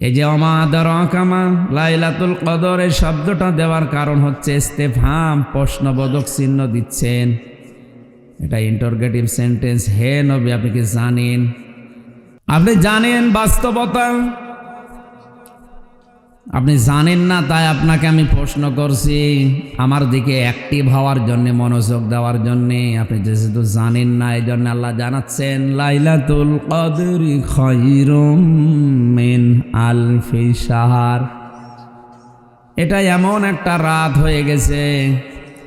এই যে অমাদারকামা লাইলাতুল কদর এই শব্দটা দেওয়ার কারণ হচ্ছে ইস্তেফাম প্রশ্নবোধক চিহ্ন দিচ্ছেন। এটা ইন্টারগেটিভ সেন্টেন্স। হে নবী, আপনি কি জানেন? আপনি জানেন বাস্তবতা? আপনি জানেন না, তাই আপনাকে আমি প্রশ্ন করছি। আমার দিকে অ্যাক্টিভ হওয়ার জন্য, মনোযোগ দেওয়ার জন্য। আপনি যেহেতু জানেন না, এই জন্য আল্লাহ জানাচ্ছেন, লাইলাতুল কদরি খৈরুম মিন আলফি সাহার এটা এমন একটা রাত হয়ে গেছে,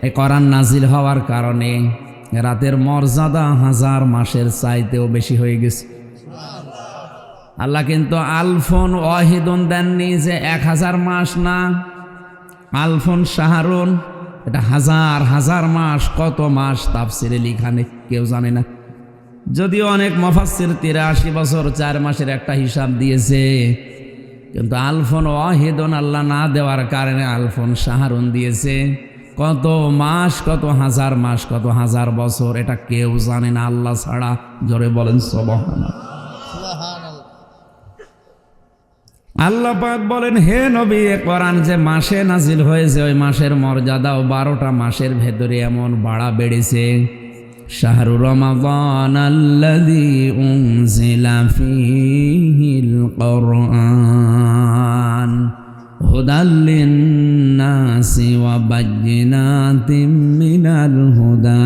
এই কোরআন নাজিল হওয়ার কারণে। রাতের মর্যাদা হাজার মাসের চাইতেও বেশি হয়ে গেছে। আল্লাহ কিন্তু আলফোন ওয়াহিদুন দেননি যে এক হাজার মাস না। আলফোন শাহরুন, এটা হাজার হাজার মাস, কত মাস তাফসিরে লিখানে কেউ জানে না। যদিও অনেক মফাসির তিরাশি বছর চার মাসের একটা হিসাব দিয়েছে, কিন্তু আলফোন ওয়াহিদুন আল্লাহ না দেওয়ার কারণে আলফোন শাহরুন দিয়েছে। কত মাস, কত হাজার মাস, কত হাজার বছর, এটা কেউ জানে না, আল্লাহ ছাড়া, জোরে বলেন সবহানা আল্লাহ পাক বলেন, হে নবী, এ কোরআন যে মাসে নাজিল হয়েছে, ওই মাসের মর্যাদাও বারোটা মাসের ভেতরে এমন বাড়া বেড়েছে। শাহরু মিনাল হুদা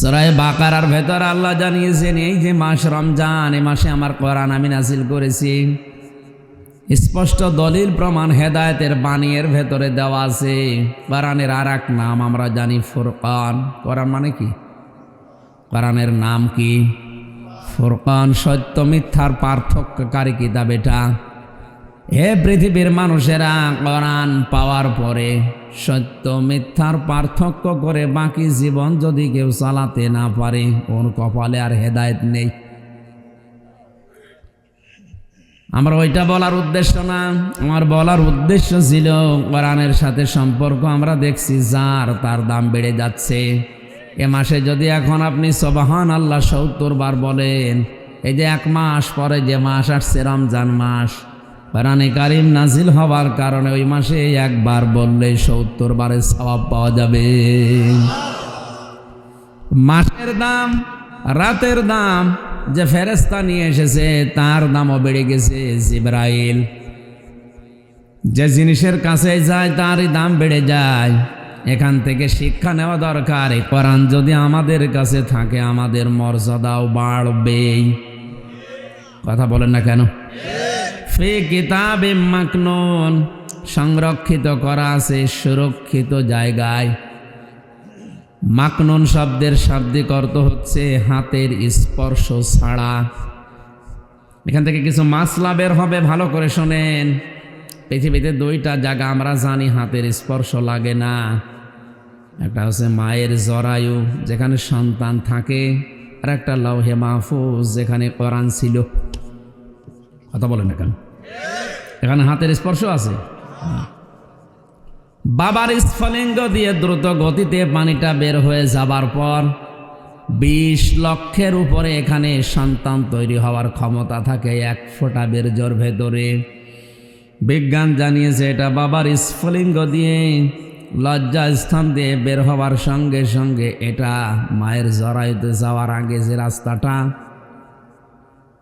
সরাই বাকারার ভেতর আল্লাহ জানিয়েছেন, এই যে মাস রমজান, এ মাসে আমার কোরআন আমি নাসিল করেছি। স্পষ্ট দলিল প্রমাণ হেদায়তের বাণীর ভেতরে দেওয়া আছে। কোরআনের আর এক নাম আমরা জানি ফুরকান। কোরআন মানে কি? কোরআনের নাম কি? ফুরকান, সত্য মিথ্যার পার্থক্যকারী কিতাব এটা। হে পৃথিবীর মানুষেরা, কোরআন পাওয়ার পরে সত্য মিথ্যার পার্থক্য করে বাকি জীবন যদি কেউ চালাতে না পারে, ওর কপালে আর হেদায়েত নেই। আমার ওইটা বলার উদ্দেশ্য না। আমার বলার উদ্দেশ্য ছিল, কোরআনের সাথে সম্পর্ক আমরা দেখছি, যার তার দাম বেড়ে যাচ্ছে। এ মাসে যদি এখন আপনি সবাহান আল্লাহ সত্তর বার বলেন, এই যে এক মাস পরে যে মাস আসছে, রমজান মাস কোরআনে কারিম নাজিল হওয়ার কারণে ওই মাসে একবার বললে সত্তর বারের সবাব পাওয়া যাবে। মাসের দাম, রাতের দাম যে ফেরেস্তা নিয়ে এসেছে, তার দামও বেড়ে গেছে জিব্রাইল। যে জিনিসের কাছে যায়, তারই দাম বেড়ে যায়। এখান থেকে শিক্ষা নেওয়া দরকার। কোরআন যদি আমাদের কাছে থাকে, আমাদের মর্যাদাও বাড়বেই। কথা বলেন না কেন? ফে কিতাবে মাকনুন সংরক্ষিত করা আছে সুরক্ষিত জায়গায়। মাকনুন শব্দের শাব্দিক অর্থ হচ্ছে হাতের স্পর্শ ছাড়া। এখান থেকে কিছু মাসলা বের হবে, ভালো করে শোনেন। পৃথিবীতে দুইটা জায়গা আমরা জানি, হাতের স্পর্শ লাগে না। একটা হচ্ছে মায়ের জরায়ু, যেখানে সন্তান থাকে, আর একটা লৌহে মাহফুজ, যেখানে কোরআন ছিল। কথা বলেন না কেন এখানে হাতের স্পর্শ আছে? বাবার স্ফলিঙ্গ দিয়ে দ্রুত গতিতে পানিটা বের হয়ে যাবার পর বিশ লক্ষের উপরে এখানে সন্তান তৈরি হওয়ার ক্ষমতা থাকে এক ফোঁটা বেরজোর ভেতরে। বিজ্ঞান জানিয়েছে এটা বাবার স্ফলিঙ্গ দিয়ে লজ্জা স্থান দিয়ে বের হওয়ার সঙ্গে সঙ্গে এটা মায়ের জরায়ুতে যাওয়ার আগে যে রাস্তাটা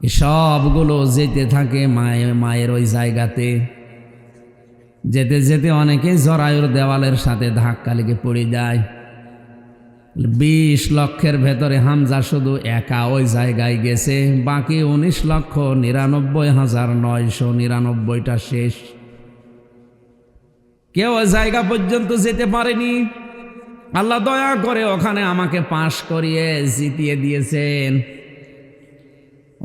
সবগুলো যেতে থাকে মায়ের মায়ের ওই জায়গাতে। যেতে যেতে অনেকে জরায়ুর দেওয়ালের সাথে ধাক্কা লেগে পড়ে যায়। বিশ লক্ষের ভেতরে হামজা শুধু একা ওই জায়গায় গেছে, বাকি উনিশ লক্ষ নিরানব্বই হাজার নয়শো নিরানব্বইটা শেষ। কেউ ওই জায়গা পর্যন্ত যেতে পারেনি। আল্লাহ দয়া করে ওখানে আমাকে পাশ করিয়ে জিতিয়ে দিয়েছেন।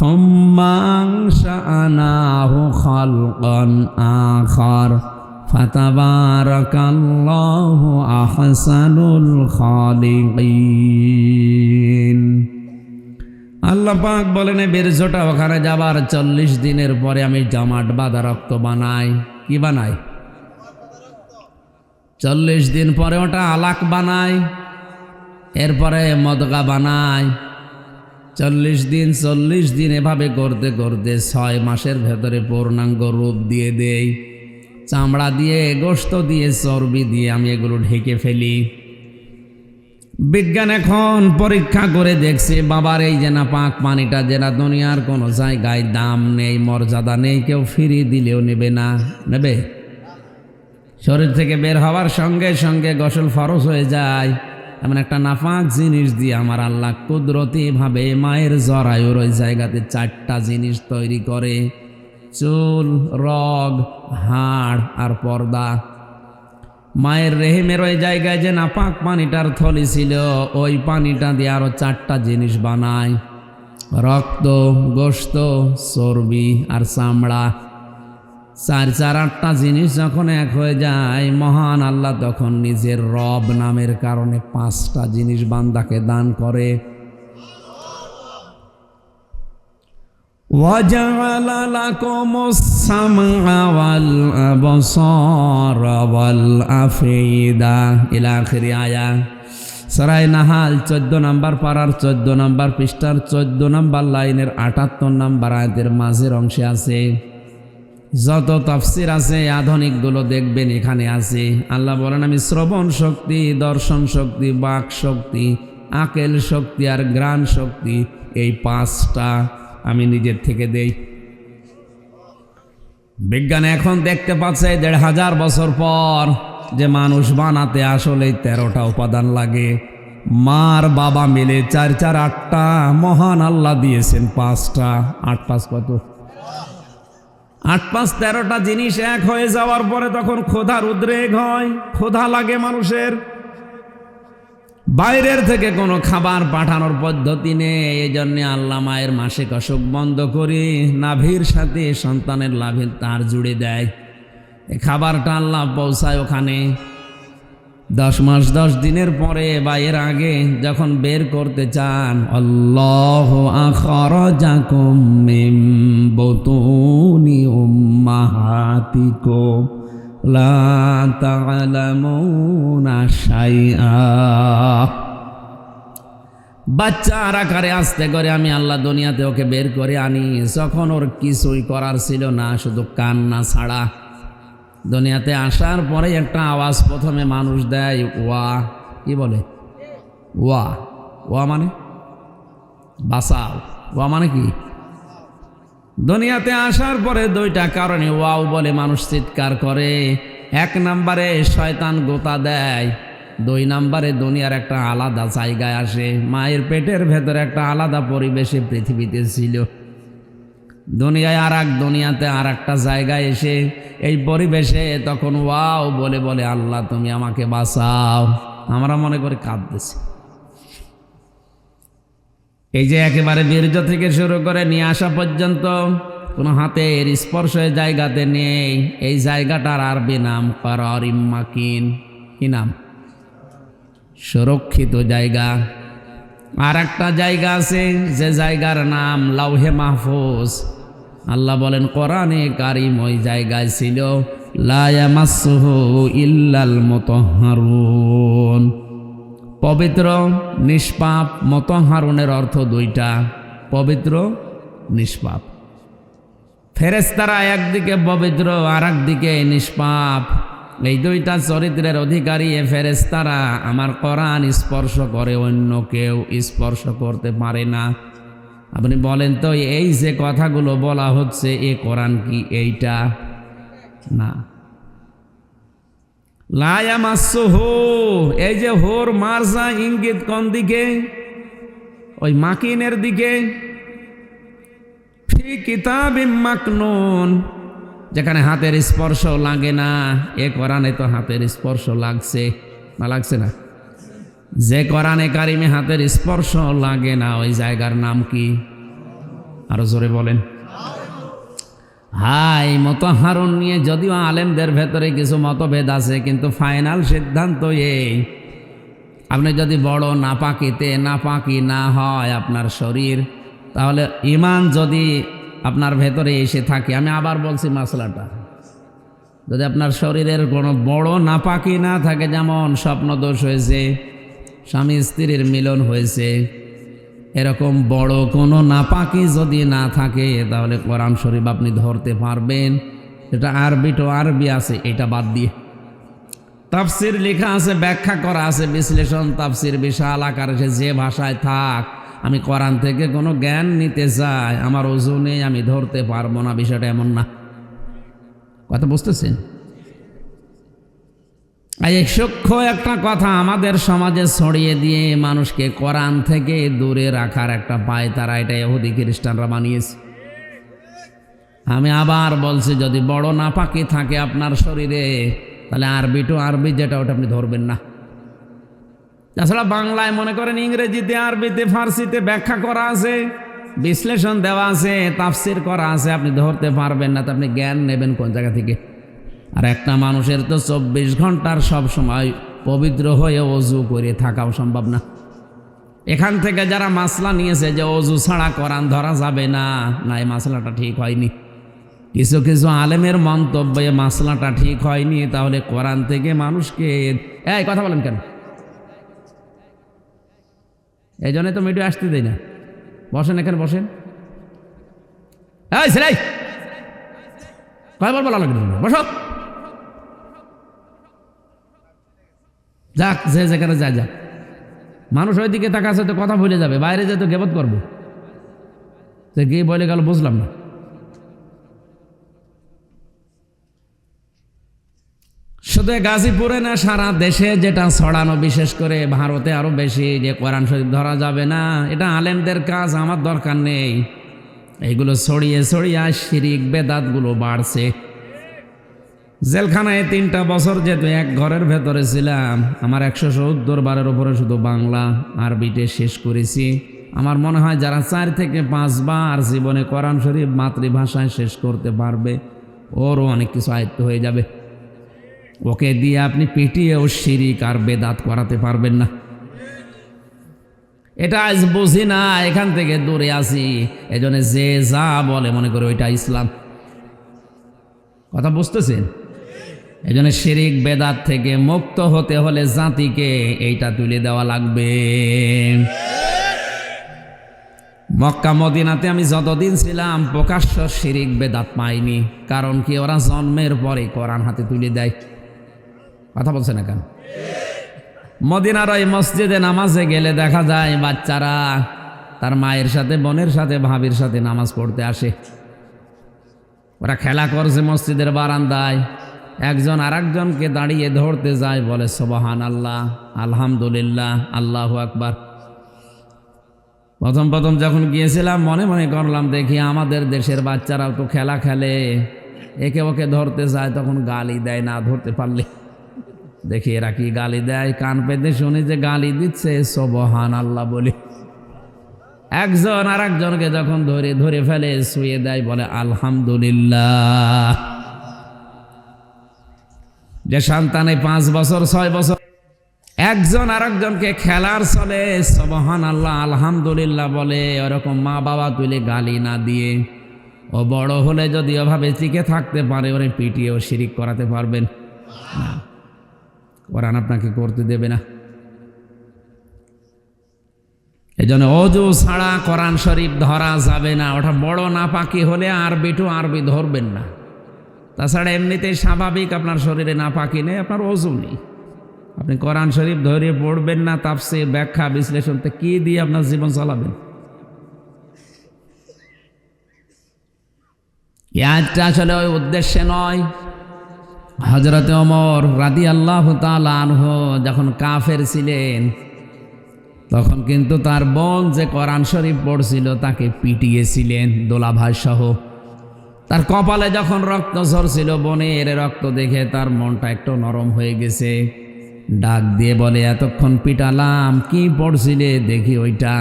ثم أنشأناه خلقا آخر فتبارك الله أحسن الخالقين আল্লাহ পাক বলেন এই বীর্যটা ওখানে যাবার চল্লিশ দিনের পরে আমি জামাট বাঁধা রক্ত বানাই কি বানাই চল্লিশ দিন পরে ওটা আলাক বানাই এরপরে মদগা বানাই চল্লিশ দিন চল্লিশ দিন এভাবে করতে করতে ছয় মাসের ভেতরে পূর্ণাঙ্গ রূপ দিয়ে দেই। চামড়া দিয়ে গোস্ত দিয়ে, চর্বি দিয়ে আমি এগুলো ঢেকে ফেলি। বিজ্ঞান এখন পরীক্ষা করে দেখছে, বাবার এই যে না পাক পানিটা যেটা দুনিয়ার কোনো জায়গায় দাম নেই, মর্যাদা নেই, কেউ ফিরিয়ে দিলেও নেবে না। নেবে? শরীর থেকে বের হওয়ার সঙ্গে সঙ্গে গোসল ফরজ হয়ে যায়। এমন একটা নাফাক জিনিস দিয়ে আমার আল্লাহ কুদরতি ভাবে মায়ের জরায়ুর ওই জায়গাতে চারটা জিনিস তৈরি করে। চুল, রগ, হাড় আর পর্দা। মায়ের রেহেমের ওই জায়গায় যে নাপাক পানিটার থলি ছিল, ওই পানিটা দিয়ে আরও চারটা জিনিস বানায়। রক্ত গোস্ত চর্বি আর চামড়া। চার চার আটটা জিনিস যখন এক হয়ে যায় মহান আল্লাহ তখন নিজের রব নামের কারণে পাঁচটা জিনিস বান্দাকে দান করে وجعل لكم السمع والأبصار والأفئدة إلى آخر آية সরাই নাহাল চোদ্দ নম্বর পাড়ার চোদ্দ নম্বর পৃষ্ঠার চোদ্দ নম্বর লাইনের আটাত্তর নম্বর আয়াতের মাঝের অংশে আছে যত তফসির আছে, আধুনিকগুলো দেখবেন এখানে আছে। আল্লাহ বলেন, আমি শ্রবণ শক্তি, দর্শন শক্তি, বাক শক্তি, আকেল শক্তি আর গ্রাণ শক্তি এই পাঁচটা আমি নিজের থেকে দেই। বিজ্ঞান এখন দেখতে পাচ্ছে, দেড় হাজার বছর পর যে মানুষ বানাতে আসলে তেরোটা উপাদান লাগে। মার বাবা মিলে চার চার আটটা মহান আল্লাহ দিয়েছেন পাঁচটা। আট পাঁচ কত? আট পাঁচ তেরোটা জিনিস এক হয়ে যাওয়ার পরে তখন ক্ষোধার উদ্রেক হয়। ক্ষোধা লাগে মানুষের। বাইরের থেকে কোনো খাবার পাঠানোর পদ্ধতি নেই। এই জন্যে আল্লাহ মায়ের মাসিক অসুখ বন্ধ করে নাভির সাথে সন্তানের লাভের তার জুড়ে দেয়। খাবারটা আল্লাহ পৌঁছায় ওখানে। দশ মাস, দশ দিনের পরে বা এর আগে যখন বের করতে চান, আল্লাহ আখরাজাকুম বুতুনি উম্মাহাতিকুম, লা তা'লামুনা শাইআ। বাচ্চা আর আকারে আসতে করে আমি আল্লাহ দুনিয়াতে ওকে বের করে আনি, যখন ওর কিছুই করার ছিল না, শুধু কান্না ছাড়া। দুনিয়াতে আসার পরে একটা আওয়াজ প্রথমে মানুষ দেয়, ওয়া কি বলে? ওয়া ওয়া মানে? বাসাও ওয়া মানে কি? দুনিয়াতে আসার পরে দুইটা কারণে ওয়াও বলে মানুষ চিৎকার করে। এক নম্বরে শয়তান গোতা দেয়, দুই নম্বরে দুনিয়ার একটা আলাদা জায়গায় আসে। মায়ের পেটের ভেতরে একটা আলাদা পরিবেশে পৃথিবীতে ছিল। দুনিয়ায় আর এক দুনিয়াতে আর একটা জায়গায় এসে এই পরিবেশে তখন ওয়াও বলে বলে, আল্লাহ, তুমি আমাকে বাঁচাও। আমরা মনে করে কাঁদতেছি। এই যে একেবারে বীর্য থেকে শুরু করে নিয়ে আসা পর্যন্ত কোনো হাতের স্পর্শের জায়গাতে নেই। এই জায়গাটার আরবি নাম ইম্মাকিন কি নাম? সুরক্ষিত জায়গা। আর একটা জায়গা আছে, যে জায়গার নাম লাউহে মাহফুজ। আল্লাহ বলেন, কোরআনে কারিম ওই জায়গায় ছিল। ইল্লাল মতহারুন পবিত্র, নিষ্পাপ, মতহারুনের অর্থ দুইটা। পবিত্র, নিষ্পাপ। ফেরেস্তারা একদিকে পবিত্র আর একদিকে নিষ্পাপ। এই দুইটা চরিত্রের অধিকারী এ ফেরেস্তারা আমার কোরআন স্পর্শ করে অন্য কেউ স্পর্শ করতে পারে না। আপনি বলেন তো, এই যে কথাগুলো বলা হচ্ছে, এ কোরআন কি এইটা? না। লায়ামাসহু এই যে হোর মারজা ইঙ্গিত কোন দিকে? ওই মাকিনের দিকে। ফি কিতাব মাকনুন। যেখানে হাতের স্পর্শ লাগে না, এ কোরআনে তো হাতের স্পর্শ লাগছে। না লাগছে না। যে কোরআনে কারিমে হাতের স্পর্শ লাগে না, ওই জায়গার নাম কি? আরও জোরে বলেন। হাই মতহারণ নিয়ে যদিও আলেমদের ভেতরে কিছু মতভেদ আছে, কিন্তু ফাইনাল সিদ্ধান্ত এই। আপনি যদি বড় নাপাকিতে নাপাকি না হয় আপনার শরীর, তাহলে ইমান যদি আপনার ভেতরে এসে থাকে। আমি আবার বলছি মশলাটা যদি আপনার শরীরের কোনো বড় নাপাকি না থাকে, যেমন স্বপ্নদোষ হয়েছে, স্বামী স্ত্রীর মিলন হয়েছে, এরকম বড় কোনো নাপাকি যদি না থাকে, তাহলে কোরআন শরীফ আপনি ধরতে পারবেন। এটা আরবি তো আরবি আছে, এটা বাদ দিয়ে। তাফসির লেখা আছে, ব্যাখ্যা করা আছে, বিশ্লেষণ তাফসির বিশাল আকারে সে যে ভাষায় থাক আমি কোরআন থেকে কোনো জ্ঞান নিতে চাই, আমার ওজনে আমি ধরতে পারব না, বিষয়টা এমন না। কথা বুঝতেছেন? এই সূক্ষ্ম একটা কথা আমাদের সমাজে ছড়িয়ে দিয়ে মানুষকে কোরআন থেকে দূরে রাখার একটা পায় তারা, এটা এহুদি খ্রিস্টানরা বানিয়েছে। আমি আবার বলছি, যদি বড় নাপাকি থাকে আপনার শরীরে, তাহলে আরবি টু আরবি যেটা, ওটা আপনি ধরবেন না। তাছাড়া বাংলায় মনে করেন ইংরেজিতে, আরবিতে, ফার্সিতে ব্যাখ্যা করা আছে, বিশ্লেষণ দেওয়া আছে, তাফসির করা আছে, আপনি ধরতে পারবেন না, তো আপনি জ্ঞান নেবেন কোন জায়গা থেকে? আর একটা মানুষের তো চব্বিশ ঘণ্টার সব সময় পবিত্র হয়ে অজু করে থাকাও সম্ভব না। এখান থেকে যারা মাসলা নিয়েছে যে অজু ছাড়া কোরআন ধরা যাবে না না, এই মাসলাটা ঠিক হয়নি। কিছু কিছু আলেমের মন্তব্যে মাসলাটা ঠিক হয়নি, তাহলে কোরআন থেকে মানুষকে, এই কথা বলেন কেন? এই জন্যই তো মিডিয়া আসতে দেয় না। বসেন এখানে, বসেন। হ্যাঁ সেলাই! কয়বার বলা লাগবে বসো। যাক, যে যেখানে যায় যাক। মানুষ ওই দিকে তাকাছে তো কথা ভুলে যাবে, বাইরে যেত তো গেবত করব। সে গিয়ে বলে গেল, বুঝলাম না। শুধু গাজীপুরে না, সারা দেশে যেটা ছড়ানো, বিশেষ করে ভারতে আরও বেশি, যে কোরআন শরীফ ধরা যাবে না, এটা আলেমদের কাজ, আমার দরকার নেই। এইগুলো ছড়িয়ে ছড়িয়ে শিরিক বেদাতগুলো বাড়ছে। জেলখানায় তিনটা বছর যেহেতু এক ঘরের ভেতরে ছিলাম, আমার একশো সত্তর বারের উপরে শুধু বাংলা আরবিতে শেষ করেছি। আমার মনে হয় যারা চার থেকে পাঁচবার জীবনে কোরআন শরীফ মাতৃভাষায় শেষ করতে পারবে, ওরও অনেক কিছু আয়ত্ত হয়ে যাবে। ওকে দিয়ে আপনি পিটিয়েও শিরিক আর বেদাত করাতে পারবেন না। এটা আজ বুঝি না, এখান থেকে দূরে আসি এজন্য যে যা বলে মনে করে ওইটা ইসলাম। কথা বুঝতেছেন? এই জন্য শিরিক বেদাত থেকে মুক্ত হতে হলে জাতিকে এইটা তুলে দেওয়া লাগবে। মক্কা মদিনাতে আমি যতদিন ছিলাম প্রকাশ্য শিরিক বেদাত পাইনি, কারণ কি ওরা জন্মের পরে কোরআন হাতে তুলে দেয়। কথা বলছে না কেন? মদিনার ওই মসজিদে নামাজে গেলে দেখা যায় বাচ্চারা তার মায়ের সাথে, বোনের সাথে, ভাবির সাথে নামাজ পড়তে আসে। ওরা খেলা করছে মসজিদের বারান্দায়। একজন আর একজনকে দাঁড়িয়ে ধরতে যায়, বলে সোবাহান আল্লাহ আলহামদুলিল্লাহ, আল্লাহ আকবার। প্রথম প্রথম যখন গিয়েছিলাম, মনে মনে করলাম, দেখি আমাদের দেশের বাচ্চারাও তো খেলা খেলে। একে ওকে ধরতে যায়, তখন গালি দেয় না, ধরতে পারলে। দেখি এরা কি গালি দেয়? কান পেতে শুনি যে গালি দিচ্ছে সবহান আল্লাহ বলে। একজন আর একজনকে যখন ধরে ধরে ফেলে, শুয়ে দেয়, বলে, আলহামদুলিল্লাহ। যে সন্তানে পাঁচ বছর, ছয় বছর, একজন আর একজনকে খেলার চলে সবহান আল্লাহ আলহামদুলিল্লাহ বলে ওরকম মা বাবা তুলে গালি না দিয়ে, ও বড় হলে যদি ওভাবে টিকে থাকতে পারে, ওরে পিটিয়েও শিরিক করাতে পারবেন। না। কোরআন আপনাকে করতে দেবে না। এই জন্য অজু ছাড়া কোরআন শরীফ ধরা যাবে না। ওটা বড় না পাকি হলে আরবি টু আরবি ধরবেন না। তাছাড়া এমনিতেই স্বাভাবিক আপনার শরীরে না পাকি নেই, আপনার অজু নেই। আপনি কোরআন শরীফ ধরে পড়বেন না তাপসে ব্যাখ্যা, বিশ্লেষণ তো কী দিয়ে আপনার জীবন চালাবেন? ইয়াজটা আসলে ওই উদ্দেশ্যে নয় হজরতে ওমর রাদি আল্লাহ আনহ যখন কাফের ছিলেন, তখন কিন্তু তার বোন যে কোরআন শরীফ পড়ছিল তাকে পিটিয়েছিলেন দোলাভাই সহ। তার কপালে যখন রক্ত ঝরছিল, বোনের রক্ত দেখে তার মনটা একটু নরম হয়ে গেছে। ডাক দিয়ে বলে, এতক্ষণ পিটালাম, কি পড়ছিলে? দেখি ওইটা।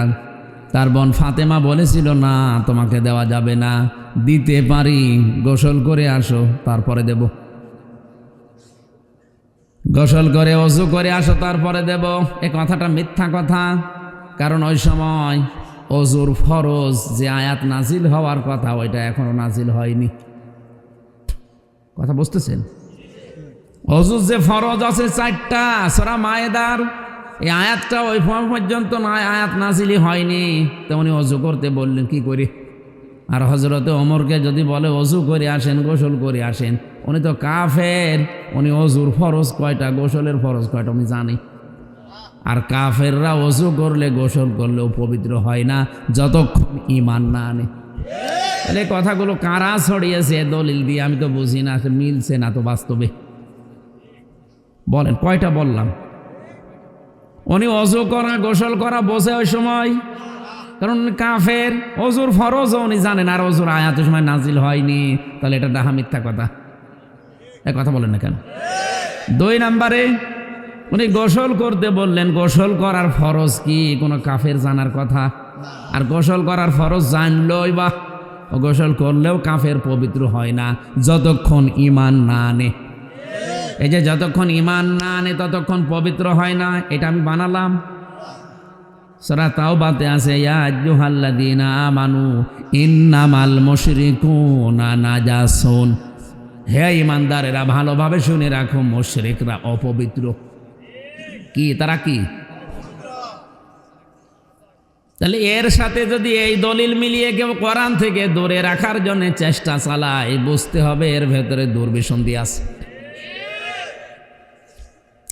তার বোন ফাতেমা বলেছিল, না, তোমাকে দেওয়া যাবে না, দিতে পারি, গোসল করে আসো, তারপরে দেব। গোসল করে, অজু করে আসো, তারপরে দেব। এ কথাটা মিথ্যা কথা। কারণ ওই সময় অজুর ফরজ যে আয়াত নাজিল হওয়ার কথা, ওইটা এখনও নাজিল হয়নি। কথা বুঝতেছেন? অজুর যে ফরজ আছে চারটা, সরা মায়েদার, এই আয়াতটা ওই পর্যন্ত আয়াত নাজিলি হয়নি। তেমনি অজু করতে বললেন, কি করি? আর হজরতে ওমরকে যদি বলে অজু করে আসেন, গোসল করে আসেন। উনি তো কাফের। উনি অজুর ফরজ কয়টা? গোসলের ফরজ কয়টা উনি জানি। আর কাফেররা অজু করলে, গোসল করলেও পবিত্র হয় না, যতক্ষণ ইমান না আনে। তাহলে কথাগুলো কারা ছড়িয়েছে? দলিল দিয়ে আমি তো বুঝি না মিলছে না তো বাস্তবে। বলেন, কয়টা বললাম? উনি অজু করা, গোসল করা বসে ওই সময়? কারণ কাফের। অজুর ফরজ উনি জানেন, আর অজুর আয়াত সময় নাজিল হয়নি। তাহলে এটা ডাহা মিথ্যা কথা। এ কথা বলেন না কেন? দুই নাম্বারে উনি গোসল করতে বললেন, গোসল করার ফরজ কি? কোনো কাফের জানার কথা? আর গোসল করার ফরজ জানলই বা। গোসল করলেও কাফের পবিত্র হয় না, যতক্ষণ ইমান না আনে। এই যে যতক্ষণ ইমান না আনে, ততক্ষণ পবিত্র হয় না, এটা আমি বানালাম। সরা তাও বাতে আছে ইয়াজুহাল্লাদিনা আমানু ইন্নামাল মুশরিকুনা নাজাসুন। হে ইমানদারেরা ভালোভাবে শুনে রাখো, মুশরিকরা অপবিত্র। কি, তারা কি? তাহলে এর সাথে যদি এই দলিল মিলিয়ে কেউ কোরআন থেকে দূরে রাখার জন্য চেষ্টা চালায়, বুঝতে হবে এর ভেতরে দুর্বিসন্ধি আছে।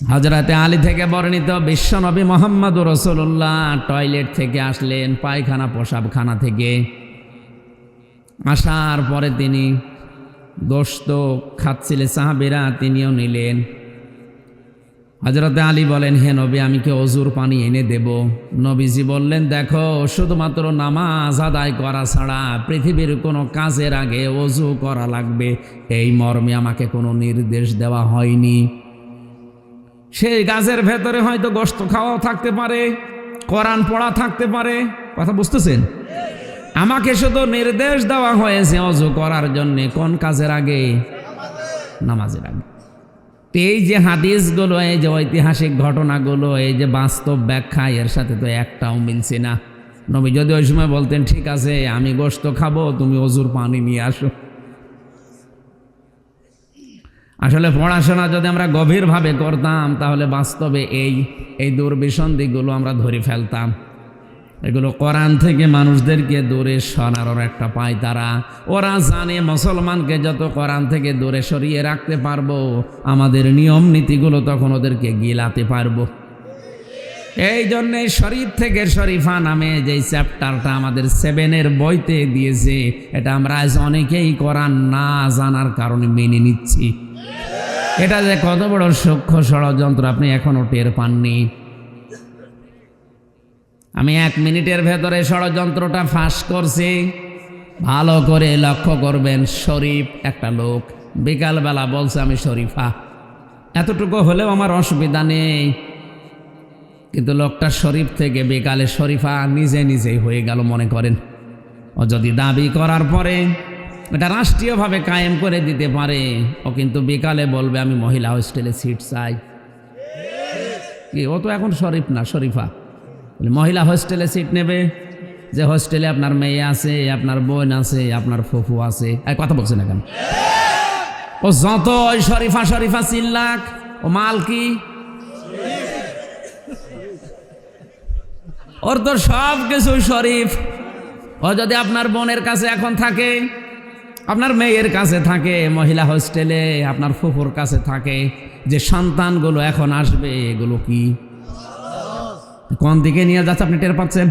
হজরতে আলী থেকে বর্ণিত বিশ্বনবী মোহাম্মদ রসুল্লাহ টয়লেট থেকে আসলেন, পায়খানা পোশাবখানা থেকে। আসার পরে তিনি গোস্ত খাচ্ছিলেন সাহাবিরা তিনিও নিলেন। হজরতে আলী বলেন, হে নবী, আমি কি অজুর পানি এনে দেব? নবীজি বললেন, দেখো, শুধুমাত্র নামাজ আদায় করা ছাড়া পৃথিবীর কোনো কাজের আগে অজু করা লাগবে। এই মর্মে আমাকে কোনো নির্দেশ দেওয়া হয়নি। সেই গাছের ভেতরে হয়তো গোস্ত খাওয়াও থাকতে পারে, কোরআন পড়া থাকতে পারে। কথা বুঝতেছেন? আমাকে শুধু নির্দেশ দেওয়া হয়েছে অজু করার জন্যে। কোন কাজের আগে? নামাজের আগে। এই যে হাদিসগুলো, এই যে ঐতিহাসিক ঘটনাগুলো, এই যে বাস্তব ব্যাখ্যা, এর সাথে তো একটাও মিলছে না। নবী যদি ওই সময় বলতেন, ঠিক আছে, আমি গোস্ত খাব, তুমি অজুর পানি নিয়ে আসো। আসলে পড়াশোনা যদি আমরা গভীরভাবে করতাম, তাহলে বাস্তবে এই এই দুর্বিসন্ধিগুলো আমরা ধরে ফেলতাম। এগুলো কোরআন থেকে মানুষদেরকে দূরে সরানোর একটা পায় তারা। ওরা জানে মুসলমানকে যত কোরআন থেকে দূরে সরিয়ে রাখতে পারব, আমাদের নিয়ম নীতিগুলো তখন ওদেরকে গিলাতে পারব। এই জন্যে শরীফ থেকে শরীফা নামে যে চ্যাপ্টারটা আমাদের সেভেনের বইতে দিয়েছে, এটা আমরা আজ অনেকেই কোরআন না জানার কারণে মেনে নিচ্ছি। এটা যে কত বড় সূক্ষ্ম ষড়যন্ত্র আপনি এখনও টের পাননি? আমি এক মিনিটের ভেতরে ষড়যন্ত্রটা ফাঁস করছি। ভালো করে লক্ষ্য করবেন, শরীফ একটা লোক বিকালবেলা বলছে আমি শরীফা। এতটুকু হলেও আমার অসুবিধা নেই। কিন্তু লোকটা শরীফ থেকে বিকালে শরীফা নিজে নিজেই হয়ে গেল মনে করেন। ও যদি দাবি করার পরে এটা রাষ্ট্রীয়ভাবে কায়েম করে দিতে পারে। ও কিন্তু বিকালে বলবে, আমি মহিলা হোস্টেলে সিট চাই। কি, ও তো এখন শরীফ না, শরীফা। মহিলা হোস্টেলে সিট নেবে? যে হোস্টেলে আপনার মেয়ে আছে, আপনার বোন আছে, আপনার ফুফু আছে। এই কথা বলছে না কেন? ও যত ওই শরীফা শরীফা চিল্লাক, ও মাল কি? ওর তো সব কিছু শরীফ। ও যদি আপনার বোনের কাছে এখন থাকে আপনার মেয়ের কাছে থাকে, মহিলা হোস্টেলে, আপনার ফুফুর কাছে থাকে, যে সন্তানগুলো এখন আসবে, এগুলো কি? কোন দিকে নিয়ে যাচ্ছে আপনি টের পাচ্ছেন?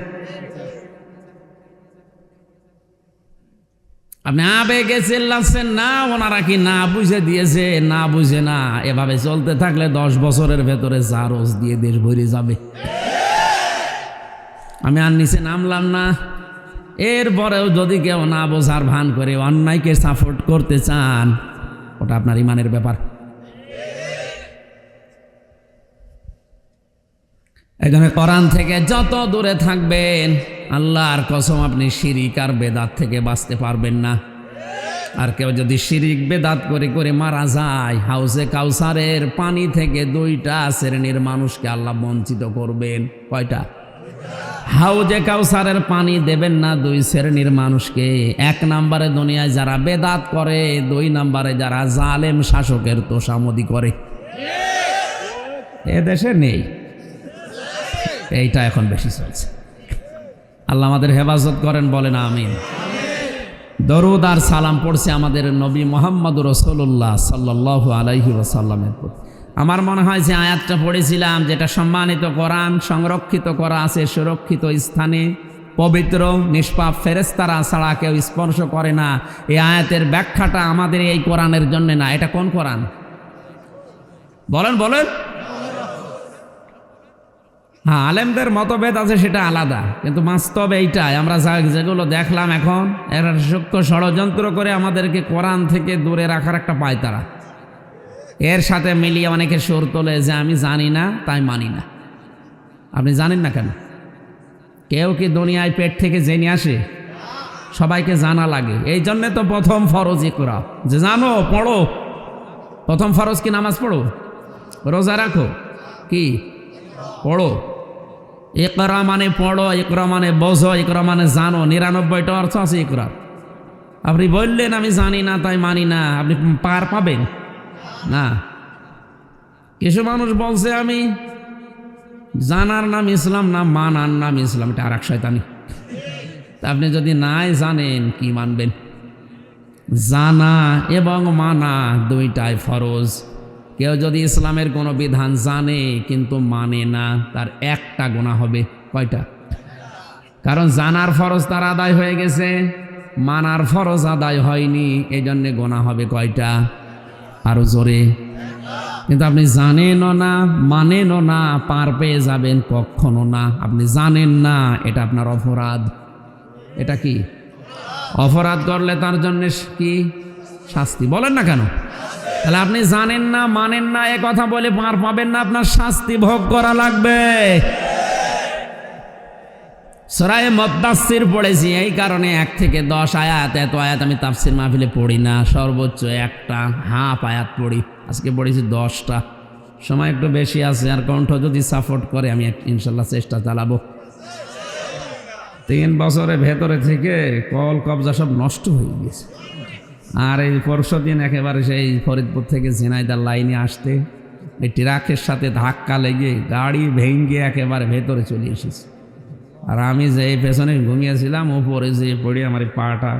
আপনি আবেগে চিল্লাচ্ছেন, না, ওনারা কি না বুঝে দিয়েছে, না বুঝে না, এভাবে চলতে থাকলে দশ বছরের ভেতরে রোজ দিয়ে দেশ ভরে যাবে। আমি আর নিচে নামলাম না। এরপরেও যদি কেউ না বোঝার ভান করে, অন্যায়কে সাপোর্ট করতে চান, ওটা আপনার ইমানের ব্যাপার। জন্য কোরআন থেকে যত দূরে থাকবেন, আল্লাহর কসম আপনি শিরিক আর বেদাত থেকে বাঁচতে পারবেন না। আর কেউ যদি শিরিক বেদাত করে করে মারা যায়, হাউসে কাউসারের পানি থেকে দুইটা শ্রেণির মানুষকে আল্লাহ বঞ্চিত করবেন। কয়টা? হাউজে কাউসারের পানি দেবেন না দুই শ্রেণির মানুষকে। এক নাম্বারে দুনিয়ায় যারা বেদাত করে, দুই নাম্বারে যারা জালেম শাসকের তোষামদি করে। এ দেশে নেই। এইটা এখন বেশি চলছে। আল্লাহ আমাদের হেফাজত করেন, বলেন আমিন। দরুদ আর সালাম পড়ছে আমাদের নবী মোহাম্মদ রসুল্লাহ সাল্লাহ আলাইহি ওসাল্লামের প্রতি। আমার মনে হয় যে আয়াতটা পড়েছিলাম, যেটা সম্মানিত কোরআন, সংরক্ষিত করা আছে সুরক্ষিত স্থানে, পবিত্র, নিষ্পাপ ফেরেস্তারা ছাড়া কেউ স্পর্শ করে না। এই আয়াতের ব্যাখ্যাটা আমাদের এই কোরআনের জন্য না। এটা কোন কোরআন? বলেন বলেন। হ্যাঁ আলেমদের মতভেদ আছে, সেটা আলাদা। কিন্তু বাস্তব এইটাই, আমরা যেগুলো দেখলাম এখন, এরা সূক্ষ্ম ষড়যন্ত্র করে আমাদেরকে কোরআন থেকে দূরে রাখার একটা পায় তারা এর সাথে মিলিয়ে অনেকে সুর তোলে যে আমি জানি না, তাই মানি না। আপনি জানেন না কেন? কেউ কি দুনিয়ায় পেট থেকে জেনে আসে? সবাইকে জানা লাগে। এই জন্যে তো প্রথম ফরজ করা যে জানো, পড়ো। প্রথম ফরজ কি নামাজ পড়ো? রোজা রাখো? কি? পড়ো। একরা মানে পড়ো একরা মানে বোঝো একরা মানে জানো। নিরানব্বইটা অর্থ আছে একরার আপনি বললেন, আমি জানি না, তাই মানি না। আপনি পার পাবেন। না। কিছু মানুষ বলছে আমি জানার নাম ইসলাম না, মানার নাম ইসলাম, এটা আর এক শয়তানি আপনি যদি নাই জানেন কি মানবেন? জানা এবং মানা দুইটাই ফরজ। কেউ যদি ইসলামের কোনো বিধান জানে কিন্তু মানে না, তার একটা গোনা হবে। কয়টা? কারণ জানার ফরজ তার আদায় হয়ে গেছে, মানার ফরজ আদায় হয়নি এই জন্যে গোনা হবে কয়টা? আরও জোরে। কিন্তু আপনি জানেনও না, মানেনও না, পার পেয়ে যাবেন কখনো না। আপনি জানেন না, এটা আপনার অপরাধ। এটা কি? অপরাধ করলে তার জন্য কি? শাস্তি। বলেন না কেন? তাহলে আপনি জানেন না, মানেন না, এ কথা বলে পার পাবেন না, আপনার শাস্তি ভোগ করা লাগবে। সরাই মদ্দাসির পড়েছি, এই কারণে এক থেকে দশ আয়াত, এত আয়াত আমি তাফসির মাহফিলে পড়ি না, সর্বোচ্চ একটা হাফ আয়াত পড়ি, আজকে পড়েছি দশটা। সময় একটু বেশি আছে, আর কণ্ঠ যদি সাপোর্ট করে, আমি ইনশাল্লাহ চেষ্টা চালাবো। তিন বছরের ভেতরে থেকে কল কবজা সব নষ্ট হয়ে গেছে। আর এই পরশু দিন একেবারে সেই ফরিদপুর থেকে ঝিনাইদার লাইনে আসতে, এই ট্রাকের সাথে ধাক্কা লেগে গাড়ি ভেঙে একেবারে ভেতরে চলে এসেছে। আর আমি যে পেছনে ঘুমিয়েছিলাম, ওপরে যে পড়ে আমার পাটা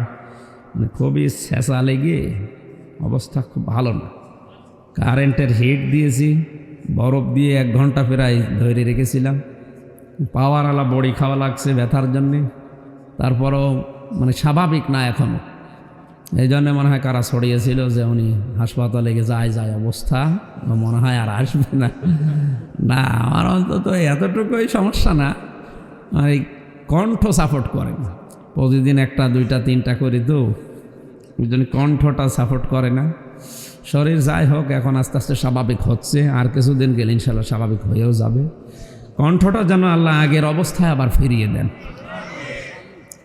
মানে খুবই ছেঁচা লেগে অবস্থা খুব ভালো না। কারেন্টের হিট দিয়েছি, বরফ দিয়ে এক ঘণ্টা প্রায় ধরে রেখেছিলাম। পাওয়ারওয়ালা বড়ি খাওয়া লাগছে ব্যথার জন্যে, তারপরও মানে স্বাভাবিক না এখনও এই জন্যে মনে হয় কারা ছড়িয়েছিল যে উনি হাসপাতালে গিয়ে যায় যায় অবস্থা, মনে হয় আর আসবে না। না, আমার অন্তত এতটুকুই সমস্যা না। আর এই কণ্ঠ সাপোর্ট করে না প্রতিদিন একটা, দুইটা, তিনটা করে তো ওই জন্য কণ্ঠটা সাপোর্ট করে না। শরীর যাই হোক, এখন আস্তে আস্তে স্বাভাবিক হচ্ছে। আর কিছুদিন গেলে ইনশাল্লাহ স্বাভাবিক হয়েও যাবে। কণ্ঠটা যেন আল্লাহ আগের অবস্থায় আবার ফিরিয়ে দেন।